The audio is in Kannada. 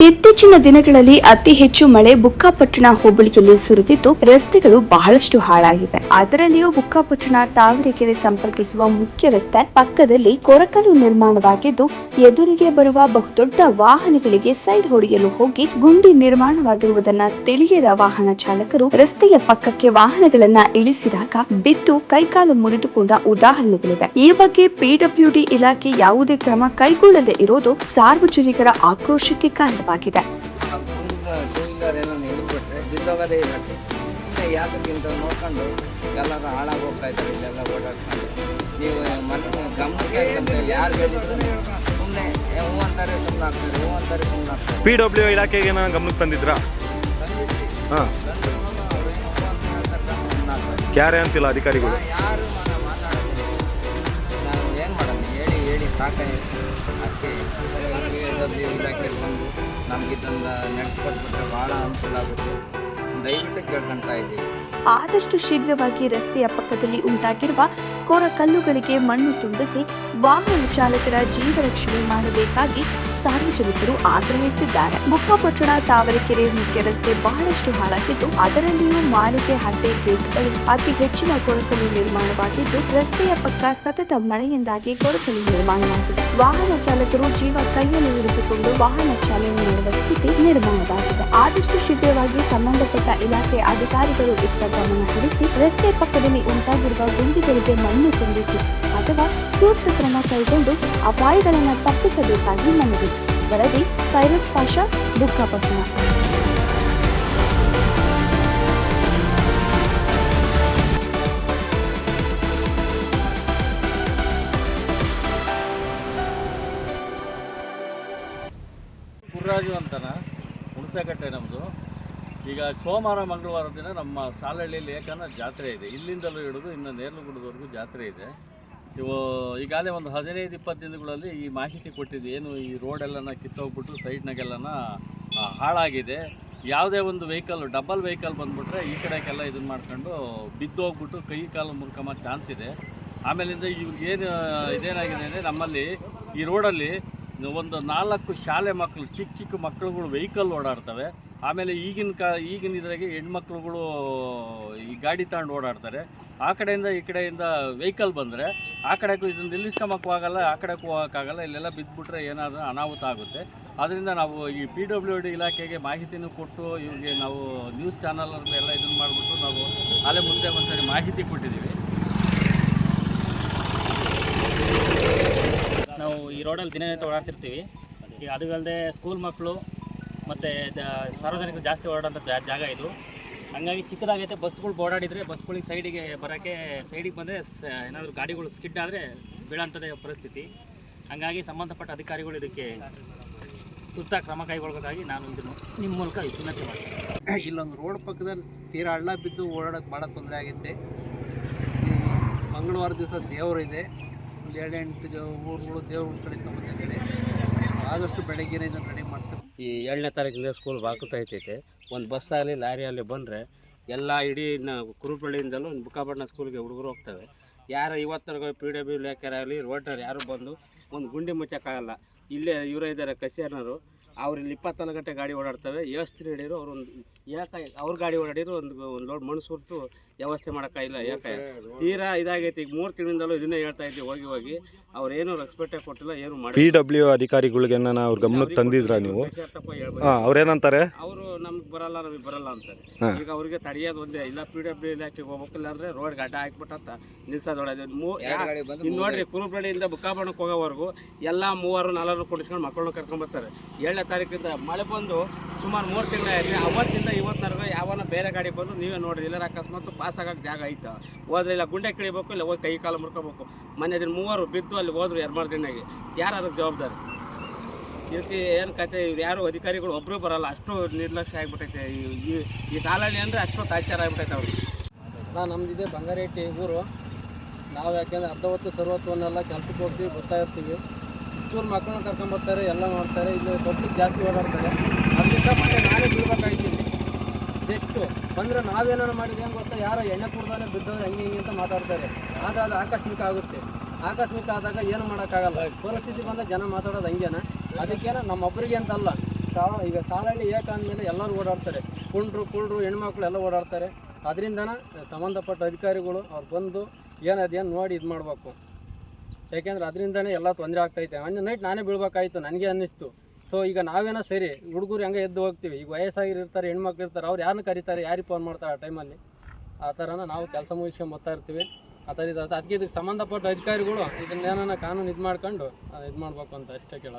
ಇತ್ತೀಚಿನ ದಿನಗಳಲ್ಲಿ ಅತಿ ಹೆಚ್ಚು ಮಳೆ ಬುಕ್ಕಾಪಟ್ಟಣ ಹೋಬಳಿಯಲ್ಲಿ ಸುರಿದಿದ್ದು, ರಸ್ತೆಗಳು ಬಹಳಷ್ಟು ಹಾಳಾಗಿವೆ. ಅದರಲ್ಲಿಯೂ ಬುಕ್ಕಾಪಟ್ಟಣ ತಾವರೆಕೆರೆ ಸಂಪರ್ಕಿಸುವ ಮುಖ್ಯ ರಸ್ತೆ ಪಕ್ಕದಲ್ಲಿ ಕೊರಕಲು ನಿರ್ಮಾಣವಾಗಿದ್ದು, ಎದುರಿಗೆ ಬರುವ ಬಹುದೊಡ್ಡ ವಾಹನಗಳಿಗೆ ಸೈಡ್ ಹೊಡೆಯಲು ಹೋಗಿ ಗುಂಡಿ ನಿರ್ಮಾಣವಾಗಿರುವುದನ್ನ ತಿಳಿಯದ ವಾಹನ ಚಾಲಕರು ರಸ್ತೆಯ ಪಕ್ಕಕ್ಕೆ ವಾಹನಗಳನ್ನ ಇಳಿಸಿದಾಗ ಬಿದ್ದು ಕೈಕಾಲು ಮುರಿದುಕೊಂಡ ಉದಾಹರಣೆಗಳಿವೆ. ಈ ಬಗ್ಗೆ ಪಿಡಬ್ಲ್ಯೂಡಿ ಇಲಾಖೆ ಯಾವುದೇ ಕ್ರಮ ಕೈಗೊಳ್ಳದೆ ಇರೋದು ಸಾರ್ವಜನಿಕರ ಆಕ್ರೋಶಕ್ಕೆ ಕಾರಣವಾಗಿದೆ ಸುಮ್ಮನೆ ನೋಡ್ಕೊಂಡು ಎಲ್ಲರೂ ಹಾಳಾಗಿ ಹೋಗ್ತಾ ಇದ್ದಾರೆ ಇಲ್ಲೆಲ್ಲ ಓಡಾಡ್ಕೊಂಡು. ನೀವು ಮನೆ ಗಮನಕ್ಕೆ ಯಾರು ಹೇಳಿದ್ರು ಸುಮ್ಮನೆ ಅಂತಾರೆ ಸುಮ್ಮನೆ ಆಗ್ತಾರೆ ಹ್ಞೂ ಅಂತಾರೆ ಸುಮ್ಮನೆ ಆಗ್ತಾರೆ. ಪಿ ಡಬ್ಲ್ಯೂ ಇಲಾಖೆಗೆ ನಾನು ಗಮನಕ್ಕೆ ತಂದಿದ್ರಾ? ಯಾರೇ ಹಾಂ. ಕ್ಯಾರೆ ಅಂತಿಲ್ಲ ಅಧಿಕಾರಿಗಳು? ಯಾರು ನಾವು ಏನು ಮಾಡೋಣ ಹೇಳಿ ಹೇಳಿ ಸಾಕಾಯ್ತು ಅದಕ್ಕೆ ಇಲಾಖೆ ಬಂದು ನಮ್ಗೆ ಇದನ್ನು ನಡೆಸ್ಕೊಟ್ಬಿಟ್ರೆ ಭಾಳ ಅನುಕೂಲ ಆಗುತ್ತೆ. ದಯವಿಟ್ಟು ಕೇಳ್ಕೊತಾ ಇದ್ದೀವಿ. ಆದಷ್ಟು ಶೀಘ್ರವಾಗಿ ರಸ್ತೆಯ ಪಕ್ಕದಲ್ಲಿ ಉಂಟಾಗಿರುವ ಕೋರ ಕಲ್ಲುಗಳಿಗೆ ಮಣ್ಣು ತುಂಬಿಸಿ ವಾಹನ ಚಾಲಕರ ಜೀವ ರಕ್ಷಣೆ ಮಾಡಬೇಕಾಗಿ ಸಾರ್ವಜನಿಕರು ಆಗ್ರಹಿಸಿದ್ದಾರೆ ಮುಖಪಟ್ಟಣ ತಾವರೆಕೆರೆ ಮುಖ್ಯ ರಸ್ತೆ ಬಹಳಷ್ಟು ಹಾಳಾಗಿದ್ದು, ಅದರಲ್ಲಿಯೂ ಮಾಲಿಕೆ ಹಟ್ಟೆ ಗೇಟ್ಗಳು ಅತಿ ಹೆಚ್ಚಿನ ಕೊರಕಲು ನಿರ್ಮಾಣವಾಗಿದ್ದು, ರಸ್ತೆಯ ಪಕ್ಕ ಸತತ ಮಳೆಯಿಂದಾಗಿ ಕೊರಕಲು ನಿರ್ಮಾಣವಾಗಿದೆ. ವಾಹನ ಚಾಲಕರು ಜೀವ ಕೈಯಲ್ಲಿ ಹಿಡಿದುಕೊಂಡು ವಾಹನ ಚಾಲನೆ ಮಾಡುವ ಸ್ಥಿತಿ ನಿರ್ಮಾಣವಾಗಿದೆ. ಆದಷ್ಟು ಶೀಘ್ರವಾಗಿ ಸಂಬಂಧಪಟ್ಟ ಇಲಾಖೆ ಅಧಿಕಾರಿಗಳು ಇತ್ತ ಗಮನ ಹರಿಸಿ, ರಸ್ತೆ ಪಕ್ಕದಲ್ಲಿ ಉಂಟಾಗಿರುವ ಗುಂಡಿಗಳಿಗೆ ಮಣ್ಣು ತುಂಬಿಸಿ ಅಥವಾ ಸೂಕ್ತ ಕ್ರಮ ಕೈಗೊಂಡು ಅಪಾಯಗಳನ್ನು ತಪ್ಪಿಸಬೇಕಾಗಿ ಮನವಿ ವರದಿ ಸೈರಸ್ ಪಾಷಾ ದುಃಖಪಟ್ಟಣ ಗುರುರಾಜು ಅಂತನ? ಹುಣಸೆಕಟ್ಟೆ ನಮ್ಮದು ಈಗ ಸೋಮವಾರ, ಮಂಗಳವಾರ ದಿನ ನಮ್ಮ ಸಾಲಹಳ್ಳಿಯಲ್ಲಿ ಏಕನ ಜಾತ್ರೆ ಇದೆ. ಇಲ್ಲಿಂದಲೂ ಹಿಡಿದು ಇನ್ನು ನೇರ್ಲುಗುಡದವರೆಗೂ ಜಾತ್ರೆ ಇದೆ. ಇವು ಈಗಾಗಲೇ ಒಂದು ಹದಿನೈದು ಇಪ್ಪತ್ತು ದಿನಗಳಲ್ಲಿ ಈ ಮಾಹಿತಿ ಕೊಟ್ಟಿದ್ದು ಏನು ಈ ರೋಡೆಲ್ಲನ ಕಿತ್ತೋಗ್ಬಿಟ್ಟು ಸೈಡ್ನಾಗೆಲ್ಲನ ಹಾಳಾಗಿದೆ. ಯಾವುದೇ ಒಂದು ವೆಹಿಕಲ್ ಡಬಲ್ ವೆಹಿಕಲ್ ಬಂದುಬಿಟ್ರೆ ಈ ಕಡೆಗೆಲ್ಲ ಇದನ್ನು ಮಾಡ್ಕೊಂಡು ಬಿದ್ದೋಗ್ಬಿಟ್ಟು ಕೈ ಕಾಲು ಮುರ್ಕೊಂಬ ಚಾನ್ಸ್ ಇದೆ. ಆಮೇಲಿಂದ ಇವ್ರಿಗೇನು ಇದೇನಾಗಿದೆ ಅಂದರೆ ನಮ್ಮಲ್ಲಿ ಈ ರೋಡಲ್ಲಿ ಒಂದು ನಾಲ್ಕು ಶಾಲೆ ಮಕ್ಕಳು ಚಿಕ್ಕ ಚಿಕ್ಕ ಮಕ್ಕಳುಗಳು ವೆಹಿಕಲ್ ಓಡಾಡ್ತವೆ. ಆಮೇಲೆ ಈಗಿನ ಕಾ ಈಗಿನ ಇದ್ರಾಗೆ ಹೆಣ್ಮಕ್ಳುಗಳು ಈ ಗಾಡಿ ತಗೊಂಡು ಓಡಾಡ್ತಾರೆ. ಆ ಕಡೆಯಿಂದ ಈ ಕಡೆಯಿಂದ ವೆಹಿಕಲ್ ಬಂದರೆ ಆ ಕಡೆಗೂ ಇದನ್ನು ನಿಲ್ಲಿಸ್ಕೊಂಬಕ್ಕೂ ಆಗಲ್ಲ, ಆ ಕಡೆಗೂ ಹೋಗೋಕ್ಕಾಗಲ್ಲ. ಇಲ್ಲೆಲ್ಲ ಬಿದ್ದುಬಿಟ್ರೆ ಏನಾದರೂ ಅನಾಹುತ ಆಗುತ್ತೆ. ಅದರಿಂದ ನಾವು ಈ ಪಿ ಡಬ್ಲ್ಯೂ ಡಿ ಇಲಾಖೆಗೆ ಮಾಹಿತಿನೂ ಕೊಟ್ಟು ಇವ್ರಿಗೆ ನಾವು ನ್ಯೂಸ್ ಚಾನಲ್ ಎಲ್ಲ ಇದನ್ನು ಮಾಡಿಬಿಟ್ಟು ನಾವು ಅಲ್ಲೇ ಮುಂದೆ ಒಂದ್ಸರಿ ಮಾಹಿತಿ ಕೊಟ್ಟಿದ್ದೀವಿ. ನಾವು ಈ ರೋಡಲ್ಲಿ ದಿನನಿತ್ಯ ಓಡಾಡ್ತಿರ್ತೀವಿ. ಅದು ಅಲ್ಲದೆ ಸ್ಕೂಲ್ ಮಕ್ಕಳು ಮತ್ತು ಸಾರ್ವಜನಿಕರು ಜಾಸ್ತಿ ಓಡಾಡೋಂಥ ಜಾಗ ಇದು. ಹಂಗಾಗಿ ಚಿಕ್ಕದಾಗೈತೆ ಬಸ್ಗಳು ಓಡಾಡಿದರೆ ಬಸ್ಗಳಿಗೆ ಸೈಡಿಗೆ ಬರೋಕ್ಕೆ, ಸೈಡಿಗೆ ಬಂದರೆ ಏನಾದರೂ ಗಾಡಿಗಳು ಸ್ಕಿಡ್ ಆದರೆ ಬೀಳೋಂಥದ್ದೇ ಪರಿಸ್ಥಿತಿ. ಹಂಗಾಗಿ ಸಂಬಂಧಪಟ್ಟ ಅಧಿಕಾರಿಗಳು ಇದಕ್ಕೆ ತುರ್ತಾಗಿ ಕ್ರಮ ಕೈಗೊಳ್ಳೋದಾಗಿ ನಾನು ಇದನ್ನು ನಿಮ್ಮ ಮೂಲಕ ವಿನಂತಿ ಮಾಡ್ತೀನಿ. ಇಲ್ಲೊಂದು ರೋಡ್ ಪಕ್ಕದಲ್ಲಿ ತೀರಾ ಹಳ್ಳ ಬಿದ್ದು ಓಡಾಡೋಕ್ಕೆ ಭಾಳ ತೊಂದರೆ ಆಗುತ್ತೆ ಮಂಗಳವಾರ ದಿವಸ ದೇವರು ಇದೆ. ಒಂದು ಎರಡು ಎಂಟು ಊರುಗಳು ದೇವ್ರ ಕಡೆ ಆದಷ್ಟು ಬೆಳಗ್ಗೆನೇ ಇದನ್ನು ರೆಡಿ ಮಾಡ್ತಾರೆ. ಈ ಏಳನೇ ತಾರೀಕಿಂದ ಸ್ಕೂಲ್ ಬಾಕುತ್ತೈತೈತೆ ಒಂದು ಬಸ್ ಆಗಲಿ ಲಾರಿ ಆಗಲಿ ಬಂದರೆ ಎಲ್ಲ ಇಡೀ ಕುರುಪಳ್ಳಿಯಿಂದಲೂ ಬುಕ್ಕಾಪಟ್ಟಣ ಸ್ಕೂಲ್ಗೆ ಹುಡುಗರು ಹೋಗ್ತವೆ. ಯಾರು ಇವತ್ತರೆಗೂ ಪಿ ಡಬ್ಲ್ಯೂ ಲೇಖರಾಗಲಿ ರೋಡ್ರ್ ಯಾರು ಬಂದು ಒಂದು ಗುಂಡಿ ಮುಚ್ಚೋಕ್ಕಾಗಲ್ಲ. ಇಲ್ಲೇ ಇವರೇ ಇದ್ದಾರೆ ಕಸಿಯರ್ನವರು ಅವ್ರು ಇಲ್ಲಿ ಇಪ್ಪತ್ತೊಂದು ಗಂಟೆ ಗಾಡಿ ಓಡಾಡ್ತವೆ. ವ್ಯವಸ್ಥೆ ಹಿಡಿದ್ರು ಅವ್ರು ಒಂದು ಯಾಕೆ ಅವ್ರ ಗಾಡಿ ಓಡಾಡಿದ್ರು ಒಂದು ಒಂದು ಲೋಡ್ ಮಣ್ಣು ಸುರಿದು ವ್ಯವಸ್ಥೆ ಮಾಡೋಕ್ಕಾಗಿಲ್ಲ ಯಾಕೆ ತೀರಾ ಇದಾಗೈತಿ. ಈಗ ಮೂರು ತಿಂಗಳಿಂದಲೂ ಇದನ್ನೇ ಹೇಳ್ತಾ ಇದ್ದೀವಿ ಹೋಗಿ ಹೋಗಿ. ಅವ್ರೇನು ರೆಸ್ಪೆಕ್ಟೇ ಕೊಟ್ಟಿಲ್ಲ ಏನು ಪಿ ಮಾಡಿ ಡಬ್ಲ್ಯೂ ಅಧಿಕಾರಿಗಳಿಗೆ ನಾನು ಅವ್ರ ಗಮನಕ್ಕೆ ತಂದಿದ್ರ ನೀವು? ಹಾಂ ಅವ್ರೇನಂತಾರೆ? ಅವರು ನಮ್ಗೆ ಬರಲ್ಲ ನಮಗೆ ಬರಲ್ಲ ಅಂತಾರೆ. ಹಾ. ಈಗ ಅವ್ರಿಗೆ ತಡೆಯೋದು ಒಂದೇ ಇಲ್ಲ ಪಿ ಡಬ್ಲ್ಯೂ ಇಲಾಖೆಗೆ ಹೋಗ್ಬೇಕಿಲ್ಲ ಅಂದ್ರೆ ರೋಡ್ ಗಡ್ಡ ಹಾಕ್ಬಿಟ್ಟಂತ ನಿಲ್ಸೋದು ಬಂದು ಇನ್ನು ನೋಡ್ರಿ ಕುರುಬಳ್ಳಿಯಿಂದ ಬುಕ್ಕಾಬಣ್ಣಕ್ಕೆ ಹೋಗೋವರೆಗೂ ಎಲ್ಲ ಮೂವರು ನಾಲ್ವರು ಕುಡಿಸ್ಕೊಂಡು ಮಕ್ಕಳನ್ನ ಕರ್ಕೊಂಡ್ ಬರ್ತಾರೆ. ಏಳನೇ ತಾರೀಕಿಂದ ಮಳೆ ಬಂದು ಸುಮಾರು ಮೂರು ತಿಂಗಳಾಯ್ತು ಅವತ್ತಿಂದ ಇವತ್ತರೆಗೂ ಯಾವನ ಬೇರೆ ಗಾಡಿ ಬಂದು ನೀವೇ ನೋಡ್ರಿ. ಇಲ್ಲರ ಅಕಸ್ಮಾತ್ ಪಾಸ್ ಆಗಕ್ಕೆ ಜಾಗ ಐತ ಹೋದ್ರೆ ಇಲ್ಲ ಗುಂಡೆ ಕಿಳಿಬೇಕು ಇಲ್ಲ ಹೋಗಿ ಕೈ ಕಾಲು ಮುರ್ಕೋಬೇಕು. ಮೊನ್ನೆ ದಿನ ಮೂವರು ಬಿದ್ದು ಅಲ್ಲಿ ಹೋದ್ರು ಎರ್ಮಾರ್ ದಿನಾಗಿ ಯಾರು ಅದಕ್ಕೆ ಜವಾಬ್ದಾರಿ? ಇದಕ್ಕೆ ಏನು ಕತೆ? ಇವ್ರು ಯಾರು ಅಧಿಕಾರಿಗಳು ಒಬ್ಬರು ಬರಲ್ಲ. ಅಷ್ಟು ನಿರ್ಲಕ್ಷ್ಯ ಆಗಿಬಿಟ್ಟೈತೆ ಈ ಈ- ಸಾಲಲ್ಲಿ ಅಂದರೆ ಅಷ್ಟು ತಾಚಾರ ಆಗ್ಬಿಟ್ಟೈತೆ ಅವ್ರಿಗೆ ನಾನು ನಮ್ಮದಿದೆ ಬಂಗಾರೆಟ್ಟಿ ಊರು. ನಾವು ಯಾಕೆಂದ್ರೆ ಅರ್ಧ ಹೊತ್ತು ಸರ್ವತ್ವನ್ನೆಲ್ಲ ಕೆಲಸಕ್ಕೆ ಹೋಗ್ತೀವಿ, ಬರ್ತಾ ಇರ್ತೀವಿ. ಸ್ಕೂಲ್ ಮಕ್ಕಳನ್ನ ಕರ್ಕೊಂಬರ್ತಾರೆ ಎಲ್ಲ ಮಾಡ್ತಾರೆ. ಇಲ್ಲಿ ಪಬ್ಲಿಕ್ ಜಾಸ್ತಿ ಓಡಾಡ್ತಾರೆ. ಅದರಿಂದ ಮತ್ತೆ ನಾನೇ ಎಷ್ಟು ಬಂದರೆ ನಾವೇನಾರು ಮಾಡಿದ್ರೆ ಏನು ಗೊತ್ತಾ? ಯಾರೋ ಎಣ್ಣೆ ಕುಡ್ದಾನೆ ಬಿದ್ದವ್ರು ಹಂಗೆ ಹಿಂಗೆ ಅಂತ ಮಾತಾಡ್ತಾರೆ. ಆದರೆ ಅದು ಆಕಸ್ಮಿಕ ಆಗುತ್ತೆ. ಆಕಸ್ಮಿಕ ಆದಾಗ ಏನು ಮಾಡೋಕ್ಕಾಗಲ್ಲ. ಪರಿಸ್ಥಿತಿ ಬಂದ ಜನ ಮಾತಾಡೋದು ಹಂಗೇನ? ಅದಕ್ಕೇನ ನಮ್ಮೊಬ್ಬರಿಗೆ ಅಂತಲ್ಲ. ಸಾಲ, ಈಗ ಸಾಲಹಳ್ಳಿ ಏಕ ಅಂದಮೇಲೆ ಎಲ್ಲರೂ ಓಡಾಡ್ತಾರೆ. ಕುಂಡ್ರು, ಕುಳ್ರು, ಹೆಣ್ಮಕ್ಳು ಎಲ್ಲ ಓಡಾಡ್ತಾರೆ. ಅದರಿಂದನ ಸಂಬಂಧಪಟ್ಟ ಅಧಿಕಾರಿಗಳು ಅವ್ರು ಬಂದು ಏನದೇನು ನೋಡಿ ಇದು ಮಾಡಬೇಕು. ಯಾಕೆಂದ್ರೆ ಅದರಿಂದನೇ ಎಲ್ಲ ತೊಂದರೆ ಆಗ್ತೈತೆ. ಮೊನ್ನೆ ನೈಟ್ ನಾನೇ ಬೀಳ್ಬೇಕಾಯ್ತು. ನನಗೆ ಅನ್ನಿಸ್ತು. ಸೊ ಈಗ ನಾವೇನೋ ಸರಿ, ಹುಡುಗರು ಹೆಂಗೆ ಎದ್ದು ಹೋಗ್ತೀವಿ. ಈಗ ವಯಸ್ಸಾಗಿರ್ತಾರೆ ಹೆಣ್ಮಕ್ಳು ಇರ್ತಾರೆ ಅವ್ರು ಯಾರನ್ನ ಕರೀತಾರೆ ಯಾರಿಗೆ ಫೋನ್ ಮಾಡ್ತಾರೆ ಆ ಟೈಮಲ್ಲಿ ಆ ಥರನ ನಾವು ಕೆಲಸ ಮುಗಿಸ್ಕೊಂಡು ಬರ್ತಾ ಇರ್ತೀವಿ. ಆ ಥರ ಇದು ಅದಕ್ಕೆ ಇದಕ್ಕೆ ಸಂಬಂಧಪಟ್ಟ ಅಧಿಕಾರಿಗಳು ಇದನ್ನೇನೋ ಕಾನೂನು ಇದು ಮಾಡ್ಕೊಂಡು ಇದು ಮಾಡಬೇಕು ಅಂತ ಅಷ್ಟೇ ಕೇಳೋದು.